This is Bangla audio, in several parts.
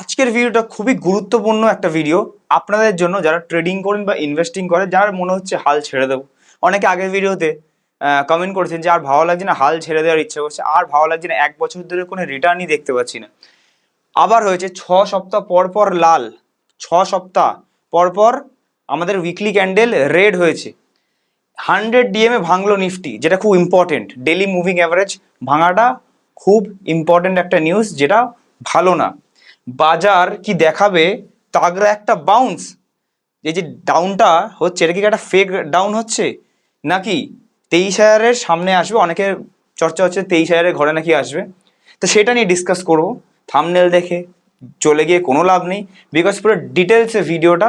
আজকের ভিডিওটা খুবই গুরুত্বপূর্ণ একটা ভিডিও আপনাদের জন্য যারা ট্রেডিং করেন বা ইনভেস্টিং করে, যার মনে হচ্ছে হাল ছেড়ে দেবো। অনেকে আগের ভিডিওতে কমেন্ট করেছেন যে আর ভালো লাগছে না, হাল ছেড়ে দেওয়ার ইচ্ছা করছে, আর ভালো লাগছে না, এক বছর ধরে কোনো রিটার্নই দেখতে পাচ্ছি না। আবার হয়েছে, ছ সপ্তাহ পর পর লাল, ছ সপ্তাহ পর পর আমাদের উইকলি ক্যান্ডেল রেড হয়েছে। হান্ড্রেড ডিএমএ ভাঙলো নিফটি যেটা খুব ইম্পর্টেন্ট ডেলি মুভিং অ্যাভারেজ ভাঙাটা খুব ইম্পর্টেন্ট একটা নিউজ যেটা ভালো না। বাজার কি দেখাবে তাগড়া একটা বাউন্স এই যে ডাউনটা হচ্ছে, এটা কি একটা ফেক ডাউন হচ্ছে? নাকি তেইশ হাজারের সামনে আসবে, অনেকের চর্চা হচ্ছে তেইশ হাজারের ঘরে নাকি আসবে। তো সেটা নিয়ে ডিসকাস করব থামনেল দেখে, চলে গিয়ে কোনো লাভ নেই বিকজ পুরো ডিটেলসে ভিডিওটা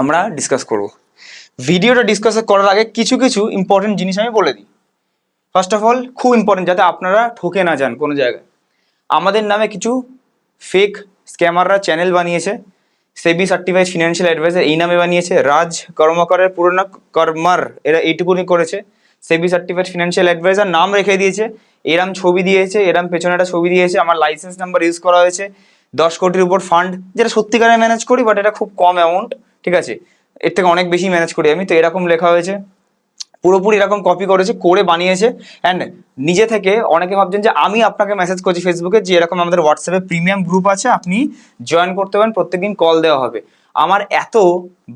আমরা ডিসকাস করব। ভিডিওটা ডিসকাস করার আগে কিছু কিছু ইম্পর্টেন্ট জিনিস আমি বলে দিই। ফার্স্ট অফ অল খুব ইম্পর্টেন্ট যাতে আপনারা ঠকে না যান কোনো জায়গায়। আমাদের নামে কিছু ফেক স্ক্যামাররা চ্যানেল বানিয়েছে। সেবি সার্টিফাইড ফিনান্সিয়াল অ্যাডভাইজার এই নামে বানিয়েছে। রাজ কর্মকারের পুরনো কর্মার এরা এইটুকুনি করেছে। সেবি সার্টিফাইড ফিনান্সিয়াল অ্যাডভাইজার নাম রেখে দিয়েছে। এরাম ছবি দিয়েছে, এরাম পেছনে একটা ছবি দিয়েছে। আমার লাইসেন্স নাম্বার ইউজ করা হয়েছে। দশ কোটির উপর ফান্ড যেটা সত্যিকারে ম্যানেজ করি বাট এটা খুব কম অ্যামাউন্ট ঠিক আছে? এর থেকে অনেক বেশি ম্যানেজ করি আমি, তো এরকম লেখা হয়েছে। পুরোপুরি এরকম কপি করেছে, করে বানিয়েছে। অ্যান্ড নিজে থেকে অনেকে ভাবছেন যে আমি আপনাকে মেসেজ করছি ফেসবুকে যে এরকম আমাদের হোয়াটসঅ্যাপে প্রিমিয়াম গ্রুপ আছে, আপনি জয়েন করতে পারেন, প্রত্যেকদিন কল দেওয়া হবে। আমার এত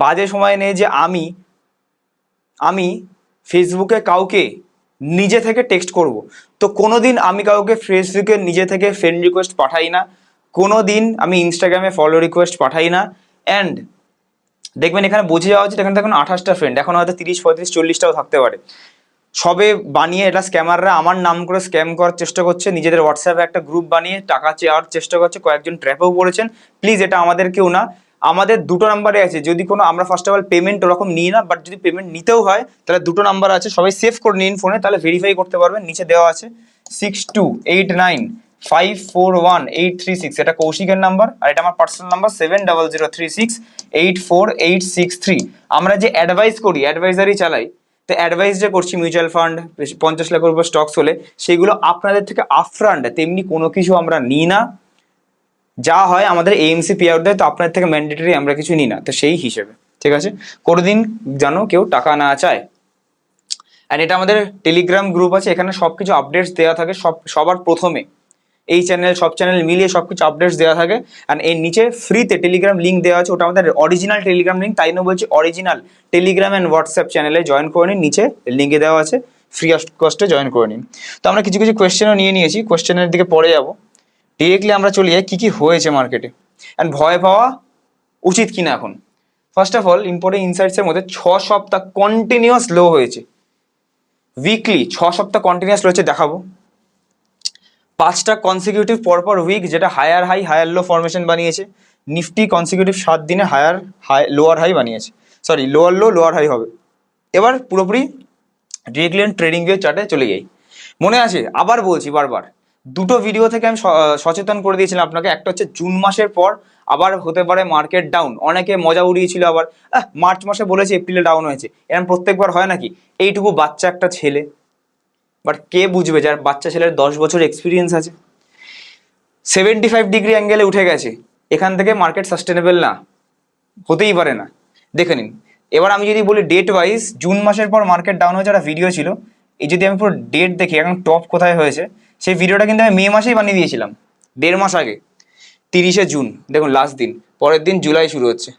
বাজে সময় নেই যে আমি আমি ফেসবুকে কাউকে নিজে থেকে টেক্সট করব। তো কোনো দিন আমি কাউকে ফেসবুকে নিজে থেকে ফ্রেন্ড রিকোয়েস্ট পাঠাই না। কোনো দিন আমি ইনস্টাগ্রামে ফলো রিকোয়েস্ট পাঠাই না। অ্যান্ড দেখবেন এখানে বুঝে যাওয়া উচিত, এখানে দেখুন আঠাশটা ফ্রেন্ড এখন হয়তো তিরিশ, পঁয়ত্রিশ, চল্লিশটাও থাকতে পারে। সবে বানিয়ে এটা স্ক্যামাররা আমার নাম করে স্ক্যাম করার চেষ্টা করছে, নিজেদের হোয়াটসঅ্যাপে একটা গ্রুপ বানিয়ে টাকা চেয়ার চেষ্টা করছে, কয়েকজন ট্র্যাপেও পড়েছেন। প্লিজ এটা আমাদের কেউ না, আমাদের দুটো নাম্বারে আছে, যদি কোনো আমরা ফার্স্ট অফ অল পেমেন্ট ওরকম নিই না বাট যদি পেমেন্ট নিতেও হয়, তাহলে দুটো নাম্বার আছে, সবাই সেভ করে নিন ফোনে তাহলে ভেরিফাই করতে পারবেন, নিচে দেওয়া আছে six two eight nine five four one eight three six এটা কৌশিকের নাম্বার আর এটা আমার personal number seven zero three six eight four eight six three আমরা যে অ্যাডভাইস করি চালাই করছি মিউচুয়াল ফান্ড পঞ্চাশ লাখের উপর স্টকস হলে, সেগুলো আপনাদের থেকে আফ্রান্ড তেমনি কোনো কিছু আমরা নিই না। যা হয় আমাদের এএমসি পে দেয়, তো আপনাদের থেকে ম্যান্ডেটরি আমরা কিছু নিই না, তো সেই হিসেবে, ঠিক আছে? কোনোদিন যেন কেউ টাকা না চায়। অ্যান্ড এটা আমাদের টেলিগ্রাম গ্রুপ আছে, এখানে সব কিছু আপডেটস দেওয়া থাকে, সব, সবার প্রথমে। এই চ্যানেল সব চ্যানেল মিলিয়ে সব কিছু আপডেটস দেওয়া থাকে। অ্যান্ড এর নিচে ফ্রিতে টেলিগ্রাম লিঙ্ক দেওয়া আছে, ওটা আমাদের অরিজিনাল টেলিগ্রাম লিঙ্ক তাই না বলছি অরিজিনাল টেলিগ্রাম অ্যান্ড হোয়াটসঅ্যাপ চ্যানেলে জয়েন করে নিন, নিচে লিঙ্কে দেওয়া আছে ফ্রি অফ কস্টে জয়েন করে নিন। তো আমরা কিছু কিছু কোয়েশ্চেনও নিয়ে নিয়েছি কোয়েশ্চেনের দিকে পরে যাব। ডিরেক্টলি আমরা চলে যাই, কী কী হয়েছে মার্কেটে অ্যান্ড ভয় পাওয়া উচিত কিনা এখন? ফার্স্ট অফ অল ইম্পর্টেন্ট ইনসাইটসের মধ্যে ছ সপ্তাহ কন্টিনিউয়াস লো হয়েছে। উইকলি ছ সপ্তাহ কন্টিনিউয়াস রয়েছে দেখাবো। পাঁচটা কনসিকিউটিভ পরপর উইক যেটা higher high higher low formation বানিয়েছে। নিফটি কনসিকিউটিভ সাত দিনে হায়ার হাই লোয়ার হাই বানিয়েছে। Sorry lower low lower high হবে। এবার পুরোপুরি ডিরেক্টলি ট্রেডিং ভিউ চার্টে চলে যাই। মনে আছে, আবার বলছি বারবার, দুটো ভিডিও থেকে আমি সচেতন করে দিয়েছিলাম আপনাকে। একটা হচ্ছে জুন মাসের পর, আবার হতে পারে মার্কেট ডাউন অনেকে মজা উড়িয়েছিল আবার। মার্চ মাসে বলেছে, এপ্রিলে ডাউন হয়েছে। এরকম প্রত্যেকবার হয় নাকি? এইটুকু বাচ্চা একটা ছেলে। বাট কে বুঝবে? যার বাচ্চা ছেলের দশ বছর এক্সপিরিয়েন্স আছে। সেভেন্টি ফাইভ ডিগ্রি অ্যাঙ্গেলে উঠে গেছে। এখান থেকে মার্কেট সাস্টেনেবল না। হতেই পারে না। দেখে নিন। এবার আমি যদি বলি ডেট ওয়াইজ জুন মাসের পর মার্কেট ডাউন হয়েছে একটা ভিডিও ছিল। এই যদি আমি পুরো ডেট দেখি, এখন টপ কোথায় হয়েছে, সেই ভিডিওটা কিন্তু আমি মে মাসেই বানিয়ে দিয়েছিলাম। দেড় মাস আগে। তিরিশে জুন দেখুন লাস্ট দিন। পরের দিন জুলাই শুরু হচ্ছে।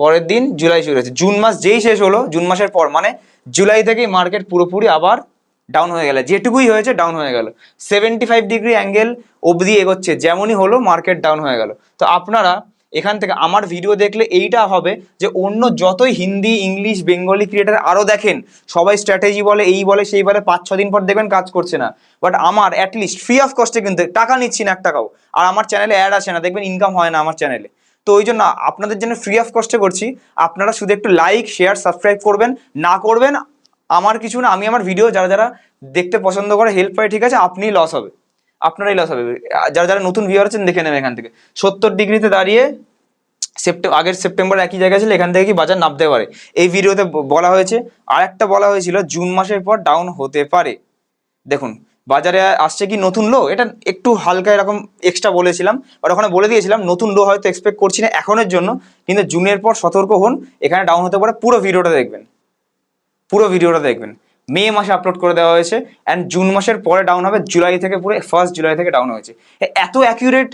পরের দিন জুলাই শুরু হচ্ছে। জুন মাস যেই শেষ হলো জুন মাসের পর মানে জুলাই থেকেই মার্কেট পুরোপুরি আবার ডাউন হয়ে গেল, যেটুকুই হয়েছে ডাউন হয়ে গেল। সেভেন্টি ফাইভ ডিগ্রি অ্যাঙ্গেল অবধি এগোচ্ছে, যেমনই হলো মার্কেট ডাউন হয়ে গেল। তো আপনারা এখান থেকে আমার ভিডিও দেখলে এইটা হবে যে অন্য যতই হিন্দি, ইংলিশ, বেঙ্গলি ক্রিয়েটার আরও দেখেন, সবাই স্ট্র্যাটেজি বলে, এই বলে, সেই বলে, পাঁচ ছ দিন পর দেখবেন কাজ করছে না। বাট আমার অ্যাটলিস্ট ফ্রি অফ কস্টে কিন্তু টাকা নিচ্ছি না এক টাকাও। আর আমার চ্যানেলে অ্যাড আসে না, দেখবেন ইনকাম হয় না আমার চ্যানেলে তো ওই জন্য আপনাদের জন্য ফ্রি অফ কস্টে করছি। আপনারা শুধু একটু লাইক শেয়ার সাবস্ক্রাইব করবেন, না করবেন আমার কিছু না, আমি আমার ভিডিও যারা যারা দেখতে পছন্দ করে হেল্প পাই ঠিক আছে আপনিই লস হবে। আপনারাই লস হবে। যারা যারা নতুন ভিউয়ার আছেন, দেখে নেবেন এখান থেকে। সত্তর ডিগ্রিতে দাঁড়িয়ে সেপ্টেম্বর আগের সেপ্টেম্বর একই জায়গায় ছিল, এখান থেকে কি বাজার নামতে পারে? এই ভিডিওতে বলা হয়েছে আর একটা বলা হয়েছিল, জুন মাসের পর ডাউন হতে পারে। দেখুন, বাজারে আসছে কি নতুন লো এটা একটু হালকা এরকম এক্সট্রা বলেছিলাম বাট ওখানে বলে দিয়েছিলাম, নতুন লো হয়তো এক্সপেক্ট করছি না এখনের জন্য, কিন্তু জুনের পর সতর্ক হন, এখানে ডাউন হতে পারে, পুরো ভিডিওটা দেখবেন। পুরো ভিডিওটা দেখবেন। মে মাসে আপলোড করে দেওয়া হয়েছে অ্যান্ড জুন মাসের পরে ডাউন হবে, জুলাই থেকে পুরো ফার্স্ট জুলাই থেকে ডাউন হয়েছে। এত অ্যাকিউরেট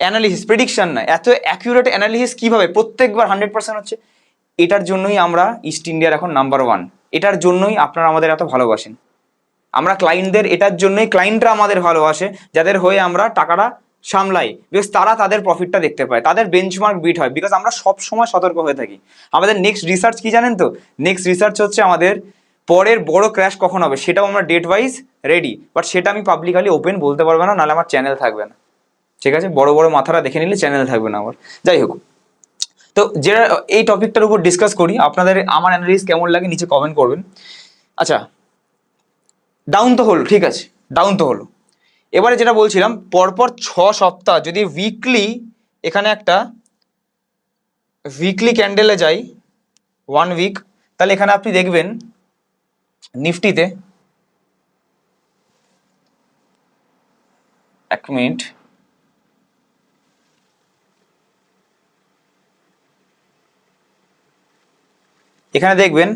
অ্যানালিসিস প্রেডিকশন না এত অ্যাকিউরেট অ্যানালিসিস কীভাবে? প্রত্যেকবার হান্ড্রেড পার্সেন্ট হচ্ছে। এটার জন্যই আমরা ইস্ট ইন্ডিয়ার এখন নাম্বার ওয়ান এটার জন্যই আপনারা আমাদের এত ভালোবাসেন। আমরা ক্লায়েন্টদের এটার জন্যই ক্লায়েন্টরা আমাদের ভালোবাসে, যাদের হয়ে আমরা টাকাটা সামলাই বিকজ তারা তাদের প্রফিটটা দেখতে পায়। তাদের বেঞ্চমার্ক বিট হয় বিকজ আমরা সব সময় সতর্ক হয়ে থাকি। আমাদের নেক্সট রিসার্চ কি জানেন তো? নেক্সট রিসার্চ হচ্ছে আমাদের পরের বড় ক্র্যাশ কখন হবে, সেটাও আমরা ডেট ওয়াইজ রেডি বাট সেটা আমি পাবলিকালি ওপেন বলতে পারব না, নাহলে আমার চ্যানেল থাকবে না। ঠিক আছে? বড় বড় মাথারা দেখে নিলে চ্যানেল থাকবে না আমার। যাই হোক। তো যে এই টপিকটার উপর ডিসকাস করি, আপনাদের আমার অ্যানালিস কেমন লাগে নিচে কমেন্ট করবেন। আচ্ছা ডাউন তো হলো, ঠিক আছে? ডাউন তো হলো। এবারে যেটা বলছিলাম, পরপর ছ সপ্তাহ যদি উইকলি এখানে একটা উইকলি ক্যান্ডেলে যাই ওয়ান উইক তাহলে এখানে আপনি দেখবেন নিফটিতে এক মিনিট, এখানে দেখবেন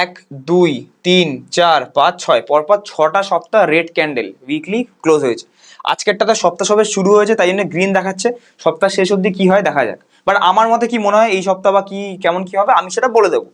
এক, দুই তিন, চার, পাঁচ, ছয়, পরপর ছটা সপ্তাহ রেড ক্যান্ডেল উইকলি ক্লোজ হয়েছে। আজকেরটা তো সপ্তাহ সবে শুরু হয়েছে, তাই জন্য গ্রিন দেখাচ্ছে। সপ্তাহ শেষ অবধি কি হয় দেখা যাক। বাট আমার মতে কি মনে হয় এই সপ্তাহ বা কি, কেমন কি হবে, আমি সেটা বলে দেবো।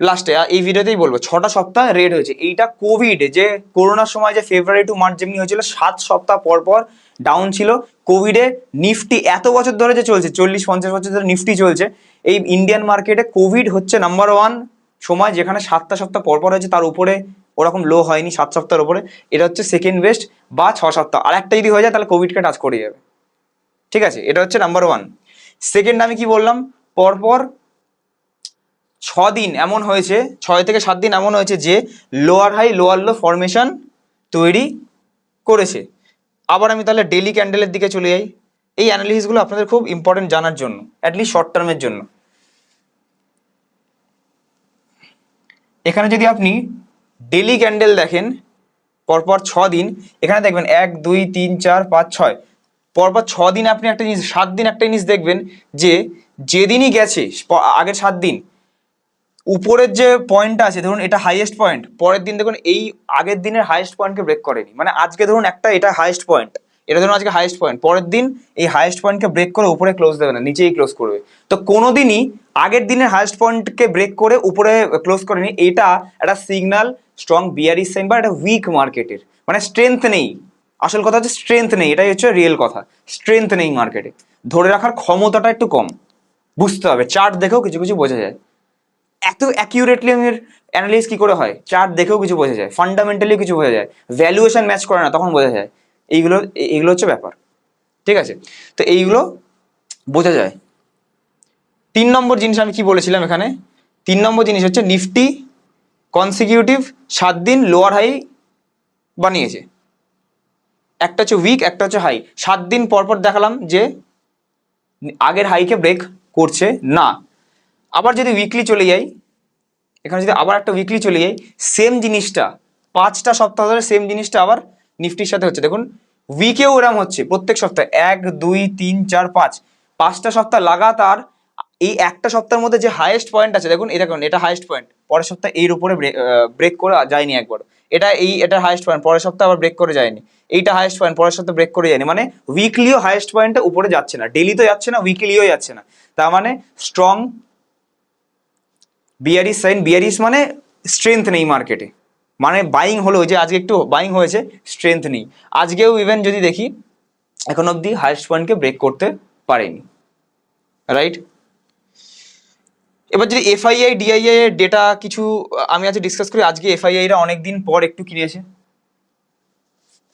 লাস্টে এই ভিডিওতেই বলব, ছটা সপ্তাহ রেড হয়েছে। এইটা কোভিড যে করোনার সময় যে ফেব্রুয়ারি টু মার্চ যেমনি হয়েছিল, সাত সপ্তাহ পর পর ডাউন ছিল। কোভিডে নিফটি এত বছর ধরে যে চলছে, চল্লিশ, পঞ্চাশ বছর ধরে নিফটি চলছে। এই ইন্ডিয়ান মার্কেটে কোভিড হচ্ছে নাম্বার ওয়ান সময় যেখানে সাতটা সপ্তাহ পর পর হয়েছে, তার উপরে ওরকম লো হয়নি, সাত সপ্তাহের উপরে। এটা হচ্ছে সেকেন্ড বেস্ট বা ছ সপ্তাহ। আর একটা যদি হয়ে যায়, তাহলে কোভিডকে টাচ করে যাবে। ঠিক আছে? এটা হচ্ছে নাম্বার ওয়ান সেকেন্ড আমি কি বললাম? পরপর ছ দিন এমন হয়েছে, ছয় থেকে সাত দিন এমন হয়েছে যে lower high lower low formation তৈরি করেছে। আবার আমি তাহলে ডেলি ক্যান্ডেলের দিকে চলে যাই। এই অ্যানালিসিসগুলো আপনাদের খুব ইম্পর্টেন্ট জানার জন্য অ্যাটলিস্ট শর্ট টার্মের জন্য। এখানে যদি আপনি ডেলি ক্যান্ডেল দেখেন, পরপর ছ দিন, এখানে দেখবেন এক, দুই, তিন, চার, পাঁচ, ছয়। পরপর ছ দিন আপনি একটা জিনিস, সাত দিন একটা জিনিস দেখবেন যে, যেদিনই গেছে আগের সাত দিন, উপরের যে পয়েন্টটা আছে, ধরুন এটা হাইয়েস্ট পয়েন্ট পরের দিন দেখুন এই আগের দিনের হাইয়েস্ট পয়েন্টকে ব্রেক করেনি। মানে আজকে ধরুন একটা এটা হাইয়েস্ট পয়েন্ট এটা ধরুন আজকে হাইয়েস্ট পয়েন্ট পরের দিন এই হাইয়েস্ট পয়েন্টকে ব্রেক করে উপরে ক্লোজ দেবে না, নিচেই ক্লোজ করবে। তো কোনো দিনই আগের দিনের হাইয়েস্ট পয়েন্টকে ব্রেক করে উপরে ক্লোজ করেনি, এটা একটা সিগনাল স্ট্রং বিয়ারি সাইন বা একটা উইক মার্কেটের মানে স্ট্রেংথ নেই। আসল কথা হচ্ছে স্ট্রেংথ নেই, এটাই হচ্ছে রিয়েল কথা। স্ট্রেংথ নেই মার্কেটে ধরে রাখার ক্ষমতাটা একটু কম। বুঝতে হবে চার্ট দেখেও কিছু কিছু বোঝা যায়। এত অ্যাকিউরেটলি আমি অ্যানালিস কি করে হয়? চার্ট দেখেও কিছু বোঝা যায়। ফান্ডামেন্টালি কিছু বোঝা যায়। ভ্যালুয়েশন ম্যাচ করে না, তখন বোঝা যায়। এইগুলো এইগুলো হচ্ছে ব্যাপার। ঠিক আছে? তো এইগুলো বোঝা যায়। তিন নম্বর জিনিস আমি কি বলেছিলাম এখানে? তিন নম্বর জিনিস হচ্ছে নিফটি কনসিকিউটিভ সাত দিন লোয়ার হাই বানিয়েছে। একটা হচ্ছে উইক একটা হচ্ছে হাই সাত দিন পর পর দেখালাম যে আগের হাইকে ব্রেক করছে না। আবার যদি উইকলি চলে যাই, এখানে যদি আবার একটা উইকলি চলে যাই সেম জিনিসটা, পাঁচটা সপ্তাহ ধরে সেম জিনিসটা আবার নিফটির সাথে হচ্ছে, দেখুন উইকেও এরম হচ্ছে, প্রত্যেক সপ্তাহে, এক, দুই, তিন, চার, পাঁচ, পাঁচটা সপ্তাহ লাগাতার, এই একটা সপ্তাহের মধ্যে যে হাইয়েস্ট পয়েন্ট আছে, দেখুন, এটা দেখুন এটা হাইয়েস্ট পয়েন্ট পরের সপ্তাহে এর উপরে ব্রেক করে যায়নি একবার, এটা এই, এটা হাইয়েস্ট পয়েন্ট পরের সপ্তাহে আবার ব্রেক করে যায়নি, এইটা হাইয়েস্ট পয়েন্ট পরের সপ্তাহে ব্রেক করে যায়নি মানে উইকলিও হাইয়েস্ট পয়েন্টে উপরে যাচ্ছে না ডেলি তো যাচ্ছে না উইকলিও যাচ্ছে না, তার মানে স্ট্রং বিয়ারিস সাইন বিয়ারিস মানে স্ট্রেংথ নেই মার্কেটে মানে বাইং হলো যে আজকে একটু বাইং হয়েছে স্ট্রেংথ নেই। আজকেও ইভেন যদি দেখি, এখন অবধি হায়েস্ট পয়েন্টকে ব্রেক করতে পারেনি। রাইট এবার যদি এফআইআই ডিআইআই এর ডেটা কিছু, আমি আজকে ডিসকাস করি, আজকে এফআইআই রা অনেকদিন পর একটু কিনেছে।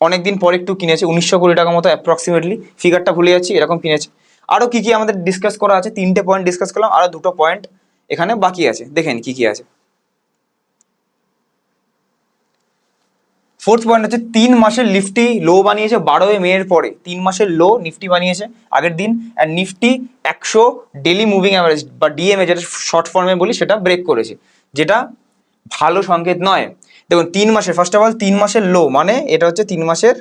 অনেকদিন পর একটু কিনেছে, উনিশশো কোটি টাকা মতো অ্যাপ্রক্সিমেটলি ফিগারটা ভুলে যাচ্ছি, এরকম কিনেছে। আরও কী কী আমাদের ডিসকাস করা আছে, তিনটে পয়েন্ট ডিসকাস করলাম আরও দুটো পয়েন্ট এখানে বাকি আছে। দেখেন কি কি আছে। ফোর্থ পয়েন্ট হচ্ছে তিন মাসের নিফটি লো বানিয়েছে বারোই মে এর পরে। তিন মাসের লো নিফটি বানিয়েছে আগের দিন। অ্যান্ড নিফটি একশো ডেলি মুভিং অ্যাভারেজ বা ডিএমএ যেটা শর্ট ফর্মে বলি সেটা ব্রেক করেছে। যেটা ভালো সংকেত নয়। দেখুন, তিন মাসের ফার্স্ট অফ অল তিন মাসের লো মানে এটা হচ্ছে তিন মাসের,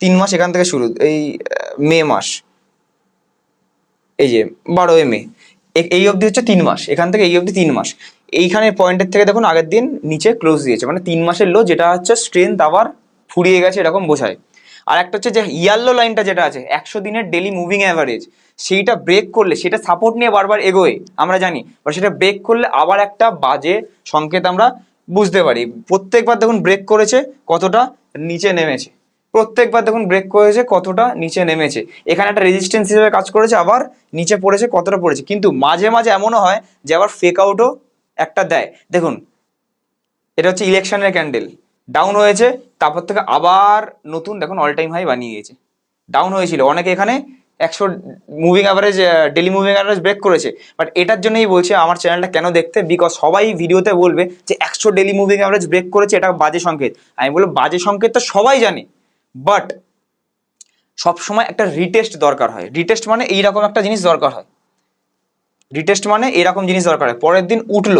তিন মাস এখান থেকে শুরু, এই মে মাস। এই যে, বারোই মে এই অবধি হচ্ছে তিন মাস। এখান থেকে এই অবধি তিন মাস। এইখানে পয়েন্টের থেকে দেখুন আগের দিন নিচে ক্লোজ দিয়েছে। মানে তিন মাসের লো যেটা হচ্ছে স্ট্রেংথ আবার ফুরিয়ে গেছে এরকম বোঝায়। আর একটা হচ্ছে যে ইয়াল্লো লাইনটা যেটা আছে, একশো দিনের ডেলি মুভিং অ্যাভারেজ সেইটা ব্রেক করলে, সেটা সাপোর্ট নিয়ে বারবার এগোয়, আমরা জানি। বা সেটা ব্রেক করলে আবার একটা বাজে সংকেত আমরা বুঝতে পারি। প্রত্যেকবার দেখুন ব্রেক করেছে কতটা? নিচে নেমেছে। প্রত্যেকবার দেখুন ব্রেক করেছে কতটা? নিচে নেমেছে। এখানে একটা রেজিস্ট্যান্স হিসেবে কাজ করেছে, আবার নিচে পড়েছে কতটা পড়েছে। কিন্তু মাঝে মাঝে এমনও হয় যে আবার ফেক আউটও একটা দেয়। দেখুন, এটা হচ্ছে ইলেকশনের ক্যান্ডেল। ডাউন হয়েছে, তারপর থেকে আবার নতুন, দেখুন অল টাইম হাই বানিয়ে গেছে। ডাউন হয়েছিল। অনেকে এখানে একশো moving average daily moving average break করেছে। বাট এটার জন্যই বলছে, আমার চ্যানেলটা কেন দেখতে? বিকজ সবাই ভিডিওতে বলবে যে একশো ডেলি মুভিং অ্যাভারেজ ব্রেক করেছে, এটা বাজে সংকেত। আমি বলব, বাজে সংকেত তো সবাই জানে। বাট সবসময় একটা রিটেস্ট দরকার হয়। রিটেস্ট মানে এইরকম একটা জিনিস দরকার হয়। রিটেস্ট মানে এরকম জিনিস দরকার হয়। পরের দিন উঠল,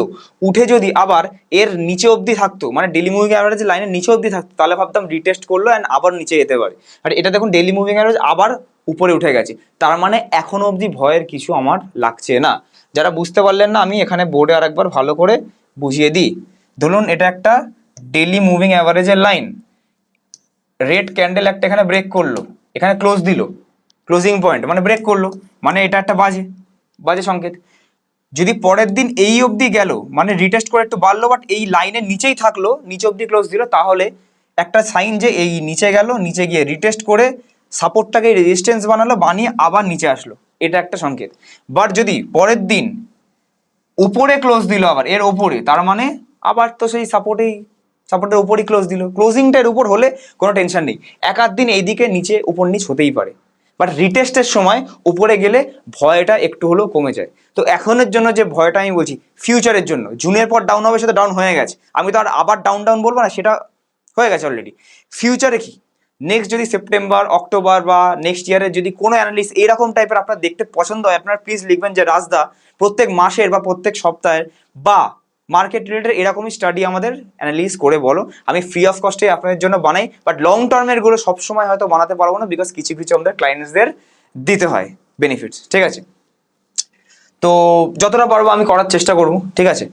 উঠে যদি আবার এর নিচে অবধি থাকতো মানে ডেলি মুভিং অ্যাভারেজ লাইনের নিচে অবধি থাকতো, তাহলে ভাবতাম রিটেস্ট করল অ্যান্ড আবার নিচে যেতে পারে। আর এটা দেখুন ডেলি মুভিং অ্যাভারেজ আবার উপরে উঠে গেছে। তার মানে এখনও অবধি ভয়ের কিছু আমার লাগছে না। যারা বুঝতে পারলেন না, আমি এখানে বোর্ডে আরেকবার ভালো করে বুঝিয়ে দিই। ধরুন এটা একটা ডেলি মুভিং অ্যাভারেজের লাইন রেড ক্যান্ডেল একটা এখানে ব্রেক করল, এখানে ক্লোজ দিল। ক্লোজিং পয়েন্ট মানে ব্রেক করল। মানে এটা একটা বাজে। বাজে সংকেত। যদি পরের দিন এই অবধি গেল মানে রিটেস্ট করে একটু বাড়লো বাট এই লাইনের নিচেই থাকল, নিচে অবধি ক্লোজ দিল, তাহলে একটা সাইন যে এই নিচে গেল, নিচে গিয়ে রিটেস্ট করে সাপোর্টটাকে রেজিস্ট্যান্স বানালো, বানিয়ে আবার নিচে আসলো। এটা একটা সংকেত। বাট যদি পরের দিন উপরে ক্লোজ দিল আবার, এর ওপরে, তার মানে আবার তো সেই সাপোর্টেই সাপোর্টের উপরই ক্লোজ দিল। ক্লোজিংটা এর উপর হলে কোনো টেনশন নেই। এক আধ দিন এইদিকে নিচে, উপর নিচ হতেই পারে। বাট রিটেস্টের সময় উপরে গেলে ভয়টা একটু হলেও কমে যায়। তো এখনের জন্য যে ভয়টা আমি বলছি ফিউচারের জন্য, জুনের পর ডাউন হবে সেটা ডাউন হয়ে গেছে। আমি তো আর আবার ডাউন ডাউন বলব না, সেটা হয়ে গেছে অলরেডি ফিউচারে কি? নেক্সট যদি সেপ্টেম্বর অক্টোবর বা নেক্সট ইয়ারের যদি কোনো অ্যানালিস্ট এরকম টাইপের আপনার দেখতে পছন্দ হয়, আপনারা প্লিজ লিখবেন যে রাজদা প্রত্যেক মাসের বা প্রত্যেক সপ্তাহের বা মার্কেট রিলেটেড এরকমই স্টাডি আমাদের অ্যানালিস করে বলো। আমি ফ্রি অফ কস্টে আপনাদের জন্য বানাই বাট লং টার্মেরগুলো সবসময় হয়তো বানাতে পারব না বিকজ কিছু কিছু আমাদের ক্লায়েন্টসদের দিতে হয় বেনিফিটস ঠিক আছে? তো যতটা পারব আমি করার চেষ্টা করব, ঠিক আছে?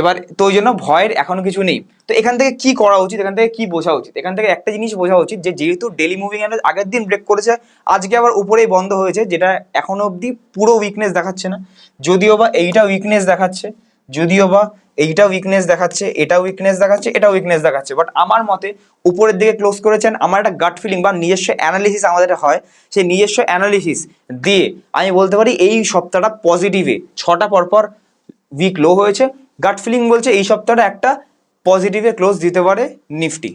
এবার তো ওই জন্য ভয়ের এখনও কিছু নেই। তো এখান থেকে কি করা উচিত, এখান থেকে কি বোঝা উচিত? এখান থেকে একটা জিনিস বোঝা উচিত যে, যেহেতু ডেলি মুভিং অ্যাভারেজ আগের দিন ব্রেক করেছে, আজকে আবার উপরেই বন্ধ হয়েছে, যেটা এখনও অবধি পুরো উইকনেস দেখাচ্ছে না। যদিও বা এইটা উইকনেস দেখাচ্ছে যদিও বা এইটা উইকনেস দেখাচ্ছে এটা উইকনেস দেখাচ্ছে এটা উইকনেস দেখাচ্ছে। বাট আমার মতে উপরের দিকে ক্লোজ করেছেন, আমার একটা গাট ফিলিং বা নিজস্ব অ্যানালিসিস আমাদের হয়, সেই নিজস্ব অ্যানালিসিস দিয়ে আমি বলতে পারি এই সপ্তাহটা পজিটিভে ছটা পরপর উইক লো হয়েছে গাট ফিলিং বলছে এই সপ্তাহটা একটা পজিটিভে ক্লোজ দিতে পারে নিফটি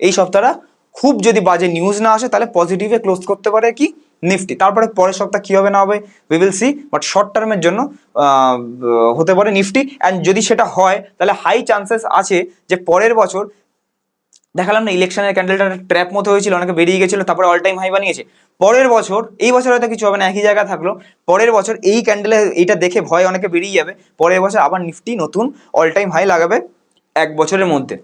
এই সপ্তাহটা খুব যদি বাজে নিউজ না আসে, তাহলে পজিটিভে ক্লোজ করতে পারে কি? নিফটি। তারপরে পরের সপ্তাহ কী হবে না হবে we will see but short টার্মের জন্য হতে পারে নিফটি। অ্যান্ড যদি সেটা হয়, তাহলে হাই চান্সেস আছে যে পরের বছর, দেখালাম না ইলেকশনের ক্যান্ডেলটা ট্র্যাপ মতো হয়েছিল, অনেকে বেরিয়ে গেছিল, তারপরে অল টাইম হাই বানিয়েছে। পরের বছর, এই বছর হয়তো কিছু হবে না, একই জায়গা থাকল। পরের বছর এই ক্যান্ডেলে এইটা দেখে ভয় অনেকে বেরিয়ে যাবে। পরের বছর আবার নিফটি নতুন অল টাইম হাই লাগাবে এক বছরের মধ্যে।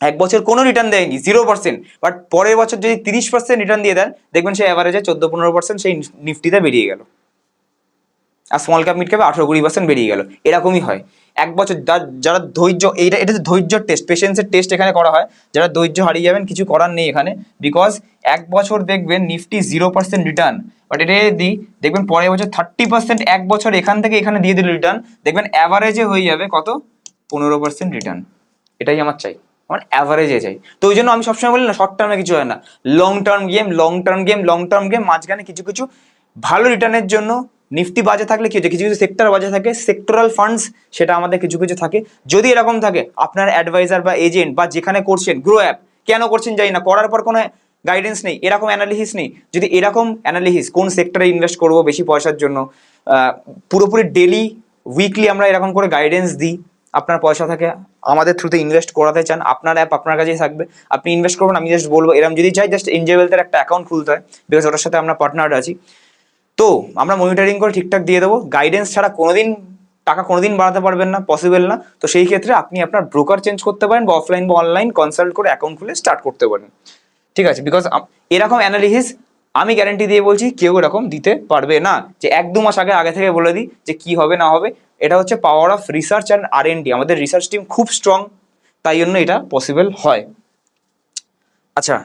এক বছর কোনো রিটার্ন দেয়নি জিরো পার্সেন্ট বাট পরের বছর যদি তিরিশ পার্সেন্ট রিটার্ন দিয়ে দেন, দেখবেন সে অ্যাভারেজে চোদ্দ পনেরো পার্সেন্ট সেই নিফটিতে বেরিয়ে গেল। আর স্মল ক্যাপ মিড ক্যাপে আঠেরো কুড়ি পার্সেন্ট বেরিয়ে গেল। এরকমই হয়। এক বছর যারা ধৈর্য, এইটা, এটা ধৈর্যর টেস্ট পেশেন্সের টেস্ট এখানে করা হয়। যারা ধৈর্য হারিয়ে যাবেন, কিছু করার নেই এখানে। বিকজ এক বছর দেখবেন Nifty zero percent return but এটা যদি দেখবেন পরের বছর থার্টি পার্সেন্ট এক বছর এখান থেকে এখানে দিয়ে দিল রিটার্ন দেখবেন অ্যাভারেজে হয়ে যাবে কত? পনেরো পার্সেন্ট রিটার্ন এটাই আমার চাই। আমার অ্যাভারেজে চাই তো ওই জন্য আমি সবসময় বলি না শর্ট টার্মে কিছু হয় না। Long term game long term game long term game মাঝখানে কিছু কিছু ভালো রিটার্নের জন্য নিফটি বাজে থাকলে কি হচ্ছে? কিছু কিছু সেক্টর বাজে থাকে সেক্টরাল ফান্ডস সেটা আমাদের কিছু কিছু থাকে। যদি এরকম থাকে, আপনার অ্যাডভাইজার বা এজেন্ট বা যেখানে করছেন গ্রো অ্যাপ কেন করছেন জানি না, করার পর কোনো গাইডেন্স নেই, এরকম অ্যানালিসিস নেই। যদি এরকম অ্যানালিসিস কোন সেক্টরে ইনভেস্ট করব বেশি পয়সার জন্য পুরোপুরি ডেলি উইকলি আমরা এরকম করে গাইডেন্স দিই। আপনার পয়সা থাকে, আমাদের থ্রুতে ইনভেস্ট করাতে চান, আপনার অ্যাপ আপনার কাছেই থাকবে। আপনি ইনভেস্ট করবেন, আমি জাস্ট বলব এরকম যদি চাই জাস্ট এনজেবেলদের একটা অ্যাকাউন্ট খুলতে হয় বিকজ ওটার সাথে আমরা পার্টনার আছি। তো, আমরা মনিটরিং করে ঠিকঠাক দিয়ে দেবো গাইডেন্স ছাড়া কোনোদিন, টাকা কোনোদিন বাড়াতে পারবেন না পসিবল না। তো সেই ক্ষেত্রে আপনি আপনার ব্রোকার চেঞ্জ করতে পারেন, বা অফলাইন বা অনলাইন কনসাল্ট করে অ্যাকাউন্ট খুলে স্টার্ট করতে পারেন। ঠিক আছে বিকজ এরকম অ্যানালিসিস আমি গ্যারান্টি দিয়ে বলছি, কেউ এরকম দিতে পারবে না। যে এক দু মাস আগে আগে থেকে বলে দিই যে কি হবে, না হবে। এটা হচ্ছে power of research and R and D আমাদের রিসার্চ টিম খুব স্ট্রং তাই জন্য এটা পসিবল হয়। আচ্ছা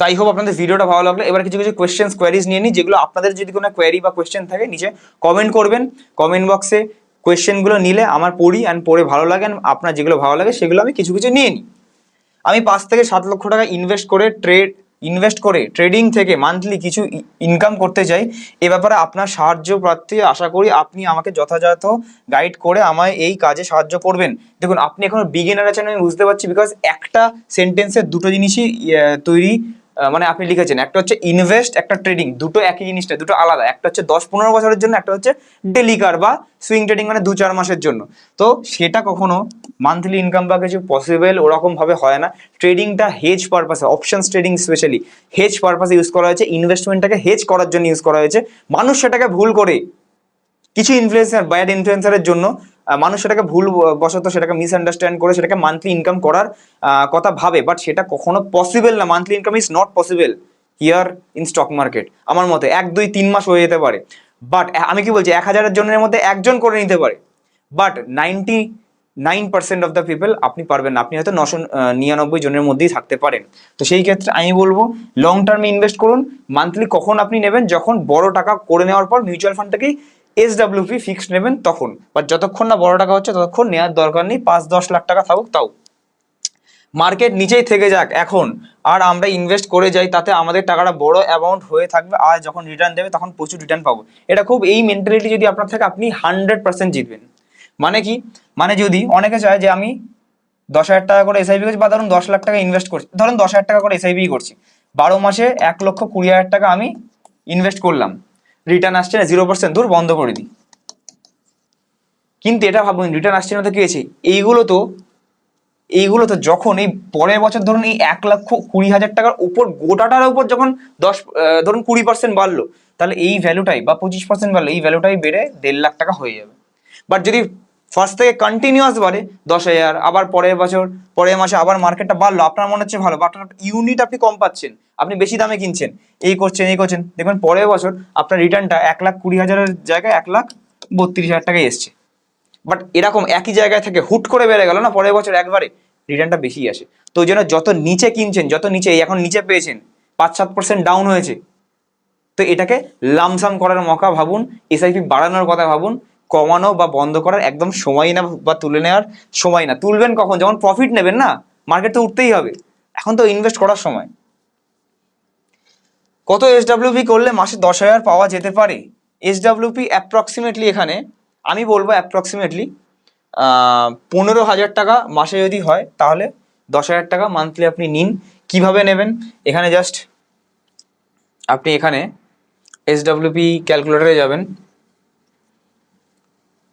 তাই হোপ আপনাদের ভিডিওটা ভালো লাগল। এবার কিছু কিছু কোয়েশ্চেন কোয়ারিজ নিয়ে নিই, যেগুলো আপনাদের যদি কোনো কোয়ারি বা কোয়েশ্চেন থাকে, নিচে কমেন্ট করবেন। কমেন্ট বক্সে কোয়েশ্চেনগুলো নিলে আমার পড়ি অ্যান্ড পড়ে ভালো লাগে আপনার যেগুলো ভালো লাগে, সেগুলো আমি কিছু কিছু নিয়ে নিই। আমি পাঁচ থেকে সাত লক্ষ টাকা ইনভেস্ট করে ট্রেড ইনভেস্ট করে ট্রেডিং থেকে মান্থলি কিছু ইনকাম করতে চাই, এ ব্যাপারে আপনার সাহায্য প্রার্থী আশা করি আপনি আমাকে যথাযথ গাইড করে আমায় এই কাজে সাহায্য করবেন। দেখুন, আপনি এখন বিগিনার আছেন আমি বুঝতে পারছি বিকজ একটা সেন্টেন্সের দুটো জিনিসই তৈরি মানে আপনি লিখেছেন, একটা হচ্ছে ইনভেস্ট একটা ট্রেডিং দুটো একই জিনিসটা, দুটো আলাদা। একটা হচ্ছে দশ পনেরো বছরের জন্য, একটা হচ্ছে ডেলিকার বা সুইং ট্রেডিং মানে দু চার মাসের জন্য। তো সেটা কখনো মান্থলি ইনকাম বা কিছু পসিবল ওরকম ভাবে হয় না। ট্রেডিংটা হেজ পারপাসে অপশনস ট্রেডিং স্পেশালি হেজ পারপাসে ইউজ করা হয়েছে ইনভেস্টমেন্টটাকে হেজ করার জন্য ইউজ করা হয়েছে। মানুষ সেটাকে ভুল করে। কিছু ইনফ্লুয়েন্সার ব্যাড ইনফ্লুয়েন্সারের জন্য মানুষ সেটাকে ভুল বশত সেটাকে মিসআন্ডারস্ট্যান্ড করে সেটাকে মান্থলি ইনকাম করার কথা ভাবে বাট সেটা কখনো পসিবল না। Monthly income is not possible here in stock market আমার মতে। এক, দুই, তিন মাস হয়ে যেতে পারে। বাট আমি কি বলছি? এক হাজারের জনের মধ্যে একজন করে নিতে পারে। But ninety nine percent of the people আপনি পারবেন না। আপনি হয়তো নশো নিরানব্বই জনের মধ্যেই থাকতে পারেন। তো সেই ক্ষেত্রে আমি বলব লং টার্মে ইনভেস্ট করুন। মান্থলি কখন আপনি নেবেন? যখন বড় টাকা করে নেওয়ার পর মিউচুয়াল ফান্ড থেকেই এস ডাব্লিউপি ফিক্সড নেবেন তখন। বা যতক্ষণ না বড় টাকা হচ্ছে ততক্ষণ নেওয়ার দরকার নেই, পাঁচ, দশ লাখ টাকা থাকুক তাও। মার্কেট নিচেই থেকে যাক এখন। আর আমরা ইনভেস্ট করে যাই, তাতে আমাদের টাকাটা বড় অ্যামাউন্ট হয়ে থাকবে। আর যখন রিটার্ন দেবে তখন প্রচুর রিটার্ন পাবো। এটা খুব এই মেন্টালিটি যদি আপনার থাকে, আপনি হান্ড্রেড পার্সেন্ট জিতবেন। মানে কি? মানে যদি অনেকে চায় যে আমি দশ হাজার টাকা করে এসআইপি করছি, বা ধরুন দশ লাখ টাকা ইনভেস্ট করছি, ধরুন দশ হাজার টাকা করে এসআইপি করছি। বারো মাসে এক লক্ষ কুড়ি হাজার টাকা আমি ইনভেস্ট করলাম। রিটার্ন আসছে না জিরো পার্সেন্ট দূর বন্ধ করে দিই। কিন্তু এটা ভাবুন রিটার্ন আসছে না তো কী হয়েছে? এইগুলো তো এইগুলো তো যখন এই পরের বছর ধরুন এই এক লক্ষ কুড়ি হাজার টাকার উপর, গোটাটার উপর যখন দশ ধরুন কুড়ি পার্সেন্ট বাড়লো, তাহলে এই ভ্যালুটাই বা পঁচিশ পার্সেন্ট বাড়লো, এই ভ্যালুটাই বেড়ে দেড় লাখ টাকা হয়ে যাবে। বাট যদি ফার্স্ট থেকে কন্টিনিউয়াস বাড়ে, দশ হাজার, আবার পরের বছর, পরের মাসে আবার মার্কেটটা বাড়লো। আপনার মনে হচ্ছে ভালো বাট ইউনিট আপনি কম পাচ্ছেন, আপনি বেশি দামে কিনছেন। এই করছেন এই করছেন। দেখবেন পরের বছর আপনার রিটার্নটা এক লাখ কুড়ি হাজারের জায়গায় এক লাখ বত্রিশ হাজার টাকায় এসছে। বাট এরকম একই জায়গায় থেকে হুট করে বেড়ে গেল না, পরের বছর একবারে রিটার্নটা বেশি আসে। তো ওই জন্য যত নিচে কিনছেন, যত নিচে এখন নিচে পেয়েছেন, পাঁচ সাত পার্সেন্ট ডাউন হয়েছে, তো এটাকে লামসাম করার মকা ভাবুন এসআইপি বাড়ানোর কথা ভাবুন কমানো বা বন্ধ করার একদম সময় না বা তুলে নেওয়ার সময় না। তুলবেন কখন? যখন প্রফিট নেবেন না মার্কেট তো উঠতেই হবে। এখন তো ইনভেস্ট করার সময়। কত এসডাব্লিউপি করলে মাসে দশ হাজার পাওয়া যেতে পারে? এস এসডাব্লিউপি অ্যাপ্রক্সিমেটলি এখানে, আমি বলব অ্যাপ্রক্সিমেটলি পনেরো হাজার টাকা মাসে যদি হয়, তাহলে দশ হাজার টাকা মান্থলি আপনি নিন। কীভাবে নেবেন? এখানে জাস্ট আপনি এখানে এসডাব্লিউপি ক্যালকুলেটরে যাবেন।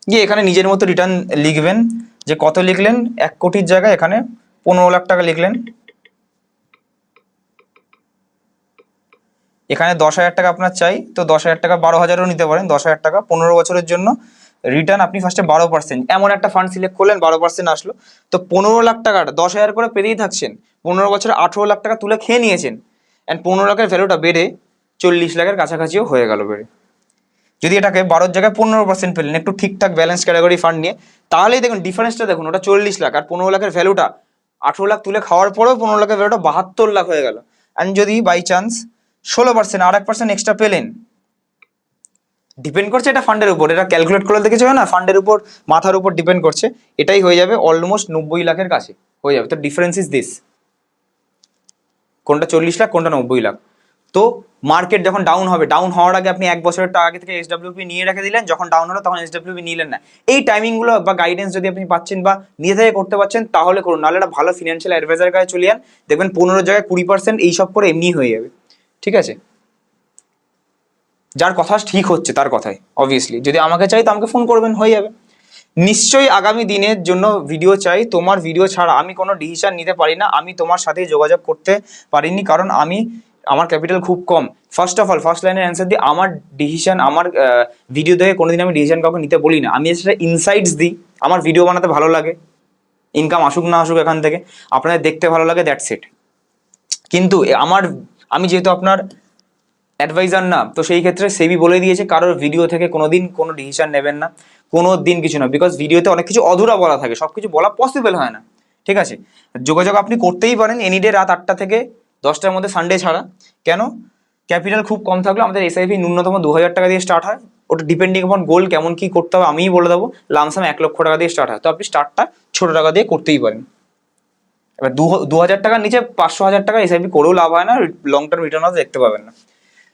গিয়ে এখানে নিজের মতো রিটার্ন লিখবেন যে কত লিখলেন? এক কোটির জায়গায় এখানে পনেরো লাখ টাকা লিখলেন। এখানে দশ হাজার টাকা আপনার চাই, তো দশ হাজার টাকা বারো হাজারও নিতে পারেন। দশ হাজার টাকা পনেরো বছরের জন্য রিটার্ন আপনি ফার্স্টে বারো পার্সেন্ট এমন একটা ফান্ড সিলেক্ট করলেন, বারো পার্সেন্ট আসলো। তো পনেরো লাখ টাকাটা দশ হাজার করে পেতেই থাকছেন। পনেরো বছরে আঠেরো লাখ টাকা তুলে খেয়ে নিয়েছেন। অ্যান্ড পনেরো লাখের ভ্যালুটা বেড়ে চল্লিশ লাখের কাছাকাছিও হয়ে গেল বেড়ে। যদি এটাকে বারোর জায়গায় পনেরো পার্সেন্ট পেলেন, একটু ঠিকঠাক ব্যালেন্স ক্যাটাগরি ফান্ড নিয়ে, তাহলেই দেখুন ডিফারেন্সটা দেখুন, ওটা চল্লিশ লাখ, আর পনেরো লাখের ভ্যালুটা আঠেরো লাখ তুলে খাওয়ার পরেও পনেরো লাখের ভ্যালুটা বাহাত্তর লাখ হয়ে গেল। অ্যান্ড যদি বাই চান্স ষোলো পার্সেন্ট আর এক পার্সেন্ট এক্সট্রা পেলেন ডিপেন্ড করছে এটা ফান্ডের উপর। এটা ক্যালকুলেট করে দেখেছ না? ফান্ডের উপর, মাথার উপর ডিপেন্ড করছে। এটাই হয়ে যাবে অলমোস্ট নব্বই লাখের কাছে। হয়ে যাবে। তো ডিফারেন্স ইজ দিস কোনটা চল্লিশ লাখ, কোনটা নব্বই লাখ? তো মার্কেট যখন ডাউন হবে ডাউন হওয়ার আগে আপনি এক বছরের আগে থেকে এসডাব্লিউপি নিয়ে রেখে দিলেন, যখন ডাউন হলো তখন এসডাব্লিউপি নিলেন না। এই টাইমিংগুলো বা গাইডেন্স যদি আপনি পাচ্ছেন বা নিজে থেকে করতে পারছেন, তাহলে করুন। নাহলে একটা ভালো ফিনান্সিয়াল অ্যাডভাইজার কাছে চলে যান। দেখবেন পনেরো জায়গায় কুড়ি পার্সেন্ট এইসব করে এমনি হয়ে যাবে। ঠিক আছে? যার কথা ঠিক হচ্ছে, তার কথাই অবভিয়াসলি যদি আমাকে চাই তো আমাকে ফোন করবেন, হয়ে যাবে। নিশ্চয়ই আগামী দিনের জন্য ভিডিও চাই। তোমার ভিডিও ছাড়া আমি কোনো ডিসিশন নিতে পারি না। আমি তোমার সাথে যোগাযোগ করতে পারিনি, কারণ আমি আমার ক্যাপিটাল খুব কম। ফার্স্ট অফ অল ফার্স্ট লাইনের অ্যান্সার দিই আমার ডিসিশন আমার ভিডিও দেখে কোনোদিন আমি ডিসিশন কাউকে নিতে বলি না। আমি সেটা ইনসাইটস দিই। আমার ভিডিও বানাতে ভালো লাগে। ইনকাম আসুক না আসুক এখান থেকে, আপনাদের দেখতে ভালো লাগে দ্যাটস ইট কিন্তু আমার, আমি যেহেতু আপনার অ্যাডভাইজার না, তো সেই ক্ষেত্রে সেবি বলে দিয়েছে, কারোর ভিডিও থেকে কোনো দিন কোনো ডিসিশন নেবেন না। কোনো দিন কিছু না বিকজ ভিডিওতে অনেক কিছু অধুরা বলা থাকে সব কিছু বলা পসিবল হয় না। ঠিক আছে? যোগাযোগ আপনি করতেই পারেন এনি ডে রাত আটটা থেকে দশটার মধ্যে সানডে ছাড়া। কেন? ক্যাপিটাল খুব কম থাকলে আমাদের এসআইপি ন্যূনতম দু হাজার টাকা দিয়ে স্টার্ট হয়। ওটা ডিপেন্ডিং অন গোল কেমন কি করতে হবে আমিই বলে দেবো। লামসাম এক লক্ষ টাকা দিয়ে স্টার্ট হয়। তো আপনি স্টার্টটা ছোটো টাকা দিয়ে করতেই পারেন। এবার দু হাজার টাকার নিচে পাঁচশো হাজার টাকা এসআইপি করেও লাভ হয় না লং টার্ম রিটার্ন দেখতে পাবেন না।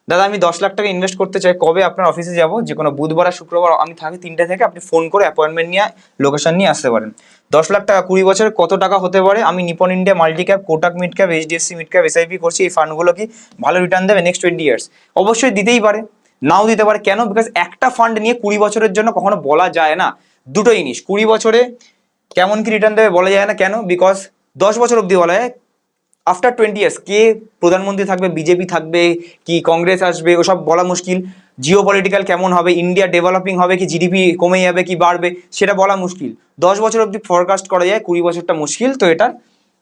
দাদা, আমি দশ লাখ টাকা ইনভেস্ট করতে চাই। কবে আপনার অফিসে যাব? যে কোনো বুধবার আর শুক্রবার আমি থাকি তিনটে থেকে। আপনি ফোন করে অ্যাপয়েন্টমেন্ট নিয়ে লোকেশন নিয়ে আসতে পারেন। দশ লাখ টাকা কুড়ি বছরে কত টাকা হতে পারে? আমি Nippon India, multi cap, Kotak mid cap, HDFC mid cap, SIP করছি। এই ফান্ডগুলো কি ভালো রিটার্ন দেবে নেক্সট টোয়েন্টি ইয়ার্স অবশ্যই দিতেই পারে। নাও দিতে পারে। কেন? বিকজ একটা ফান্ড নিয়ে কুড়ি বছরের জন্য কখনো বলা যায় না। দুটো জিনিস। কুড়ি বছরে কেমন কি রিটার্ন দেবে বলা যায় না। কেন? বিকজ দশ বছর অবধি বলা যায়। আফটার টোয়েন্টি ইয়ার্স কে প্রধানমন্ত্রী থাকবে? বিজেপি থাকবে? কি কংগ্রেস আসবে? ওসব বলা মুশকিল। জিও পলিটিক্যাল কেমন হবে? ইন্ডিয়া ডেভেলপিং হবে কি? জিডিপি কমে যাবে কি? বাড়বে? সেটা বলা মুশকিল। দশ বছর অবধি ফরকাস্ট করা যায়, কুড়ি বছরটা মুশকিল, তো এটা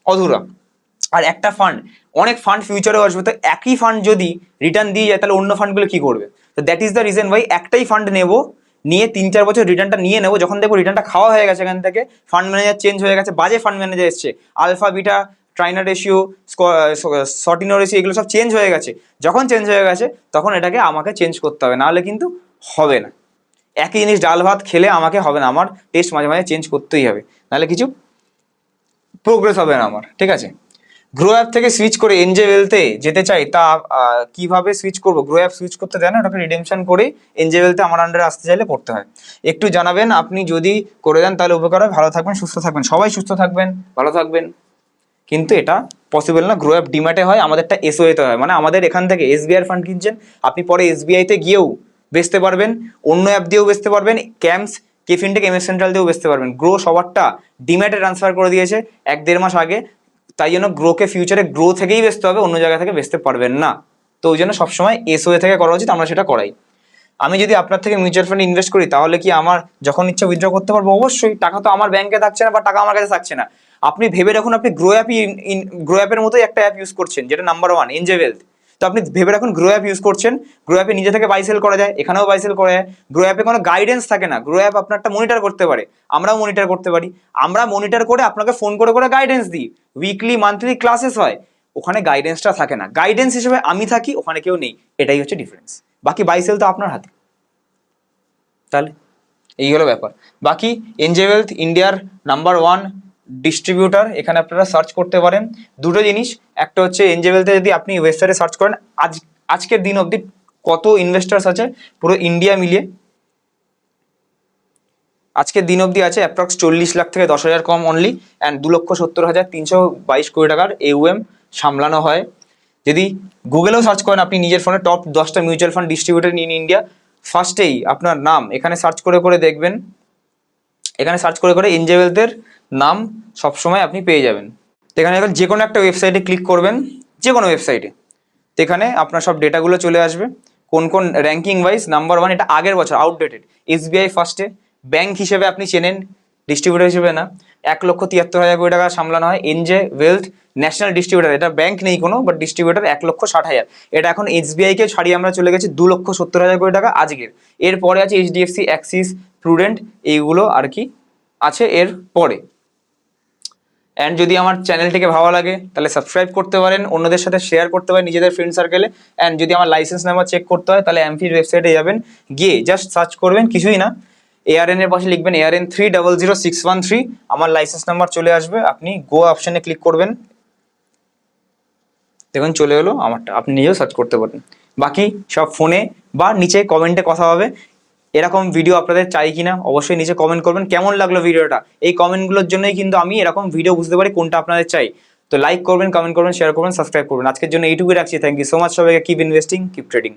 অধুরা। আর একটা ফান্ড অনেক ফান্ড ফিউচারেও আসবে, তো একই ফান্ড যদি রিটার্ন দিয়ে যায়, তাহলে অন্য ফান্ডগুলো কি করবে? তো that is the reason why একটাই ফান্ড নেব, নিয়ে তিন চার বছর রিটার্নটা নিয়ে নেব। যখন দেখব রিটার্নটা খাওয়া হয়ে গেছে এখান থেকে ফান্ড ম্যানেজার চেঞ্জ হয়ে গেছে, বাজে ফান্ড ম্যানেজার এসছে। Alpha beta Treynor ratio Sortino ratio এগুলো সব চেঞ্জ হয়ে গেছে। যখন চেঞ্জ হয়ে গেছে, তখন এটাকে আমাকে চেঞ্জ করতে হবে। নাহলে কিন্তু হবে না। একই জিনিস ডাল ভাত খেলে আমাকে হবে না। আমার টেস্ট মাঝে মাঝে চেঞ্জ করতেই হবে। নাহলে কিছু প্রোগ্রেস হবে না আমার। ঠিক আছে? গ্রো অ্যাপ থেকে সুইচ করে এনজে ওয়েলতে যেতে চাই, তা কীভাবে সুইচ করব? গ্রো অ্যাপ সুইচ করতে দেয় না? ওটাকে রিডেমশন করে এনজে ওয়েলতে আমার আন্ডারে আসতে চাইলে করতে হয়। একটু জানাবেন, আপনি যদি করে দেন, তাহলে উপকার হয়। ভালো থাকবেন, সুস্থ থাকবেন। সবাই সুস্থ থাকবেন। ভালো থাকবেন। কিন্তু এটা পসিবল না। গ্রো অ্যাপ ডিম্যাটে হয়, আমাদেরটা এসওএতে হয়। মানে আমাদের এখান থেকে এসবিআই ফান্ড কিনছেন, আপনি পরে এসবিআইতে গিয়েও বেচতে পারবেন, অন্য অ্যাপ দিয়েও বেচতে পারবেন ক্যাম্পস কেফিনটেক এমএস সেন্ট্রাল দিয়েও বেচতে পারবেন। গ্রো সবারটা ডিম্যাটে ট্রান্সফার করে দিয়েছে এক দেড় মাস আগে। তাই জন্য গ্রোকে ফিউচারে গ্রো থেকেই বেচতে হবে, অন্য জায়গা থেকে বেচতে পারবেন না। তো ওই জন্য সবসময় এসওএ থেকে করা উচিত, আমরা সেটা করাই। আমি যদি আপনার থেকে মিউচুয়াল ফান্ডে ইনভেস্ট করি, তাহলে কি আমার যখন ইচ্ছা উইথড্র করতে পারব? অবশ্যই। টাকা তো আমার ব্যাংকে থাকছে না বা টাকা আমার কাছে থাকছে না। আপনি ভেবে রাখুন, আপনি গ্রো অ্যাপই গ্রো অ্যাপের মতোই একটা অ্যাপ ইউজ করছেন, যেটা নাম্বার ওয়ান এনজে ওয়েলথ তো আপনি ভেবে রাখুন গ্রো অ্যাপ ইউজ করছেন গ্রো অ্যাপে নিজে থেকে বাইসেল করা যায়, এখানেও বাইসেল করা যায়। গ্রো অ্যাপে কোনো গাইডেন্স থাকে না গ্রো অ্যাপ আপনারটা মনিটর করতে পারে, আমরাও মনিটর করতে পারি। আমরা মনিটর করে আপনাকে ফোন করে করে গাইডেন্স দিই। উইকলি মান্থলি ক্লাসেস হয়, ওখানে গাইডেন্সটা থাকে না। গাইডেন্স হিসেবে আমি থাকি, ওখানে কেউ নেই, এটাই হচ্ছে ডিফারেন্স বাকি বাইসেল তো আপনার হাতে। তাহলে, এই হলো ব্যাপার। বাকি এনজে ওয়েলথ ইন্ডিয়ার নাম্বার ওয়ান ডিস্ট্রিবিউটার এখানে আপনারা সার্চ করতে পারেন। দুটো জিনিস, একটা হচ্ছে এনজে ওয়েলথে যদি আপনি ওয়েবসাইটে সার্চ করেন, আজ, আজকের দিন অবধি কত ইনভেস্টার্স আছে, পুরো ইন্ডিয়া মিলিয়ে। আজকের দিন অবধি আছে অ্যাপ্রক্স চল্লিশ লাখ থেকে দশ হাজার কম অনলি অ্যান্ড দু লক্ষ সত্তর হাজার তিনশো বাইশ কোটি টাকার এউএম সামলানো হয়। যদি গুগলেও সার্চ করেন, আপনি নিজের ফোনে টপ দশটা mutual fund distributor in India ফার্স্টেই আপনার নাম, এখানে সার্চ করে করে দেখবেন। এখানে সার্চ করে করে এনজেওয়েলদের নাম সবসময় আপনি পেয়ে যাবেন। এখানে এখন যে কোনো একটা ওয়েবসাইটে ক্লিক করবেন যে কোনো ওয়েবসাইটে এখানে আপনার সব ডেটাগুলো চলে আসবে। কোন কোন র্যাঙ্কিং ওয়াইজ নাম্বার ওয়ান এটা আগের বছর আউটডেটেড এসবিআই ফার্স্টে ব্যাংক হিসেবে আপনি চেনেন ডিস্ট্রিবিউটার হিসেবে না। এক লক্ষ তিয়াত্তর হাজার কোটি টাকা সামলানো হয় এনজে ওয়েলথ ন্যাশনাল ডিস্ট্রিবিউটার এটা ব্যাংক নেই কোনো বাট ডিস্ট্রিবিউটার এক লক্ষ ষাট হাজার। এটা এখন এসবিআইকে ছাড়িয়ে আমরা চলে গেছি দু লক্ষ সত্তর হাজার কোটি টাকা আজকের। এরপরে আছে এইচডিএফসি অ্যাক্সিস প্রুডেন্ট এইগুলো আর কি আছে এর পরে অ্যান্ড যদি আমার চ্যানেলটিকে ভালো লাগে, তাহলে সাবস্ক্রাইব করতে পারেন, অন্যদের সাথে শেয়ার করতে পারেন নিজেদের ফ্রেন্ড সার্কেলে অ্যান্ড যদি আমার লাইসেন্স নাম্বার চেক করতে হয়, তাহলে এমফির ওয়েবসাইটে যাবেন। গিয়ে জাস্ট সার্চ করবেন, কিছুই না। এআরএন এর পাশে লিখবেন ARN three double zero six one three আমার লাইসেন্স নাম্বার চলে আসবে, আপনি গো অপশনে ক্লিক করবেন। দেখুন, চলে এলো আমারটা। আপনি নিজেও সার্চ করতে পারেন। বাকি সব ফোনে বা নিচে কমেন্টে কথা হবে। এরকম ভিডিও আপনাদের চাই কিনা, অবশ্যই নিচে কমেন্ট করবেন কেমন লাগল ভিডিওটা এই কমেন্টগুলোর জন্যই কিন্তু আমি এরকম ভিডিও বুঝতে পারি কোনটা আপনাদের চাই। তো লাইক করবেন কমেন্ট করবেন শেয়ার করবেন সাবস্ক্রাইব করবেন। আজকের জন্য এইটুকুই রাখছি। থ্যাংক ইউ সো মাচ সবাইকে। Keep investing keep trading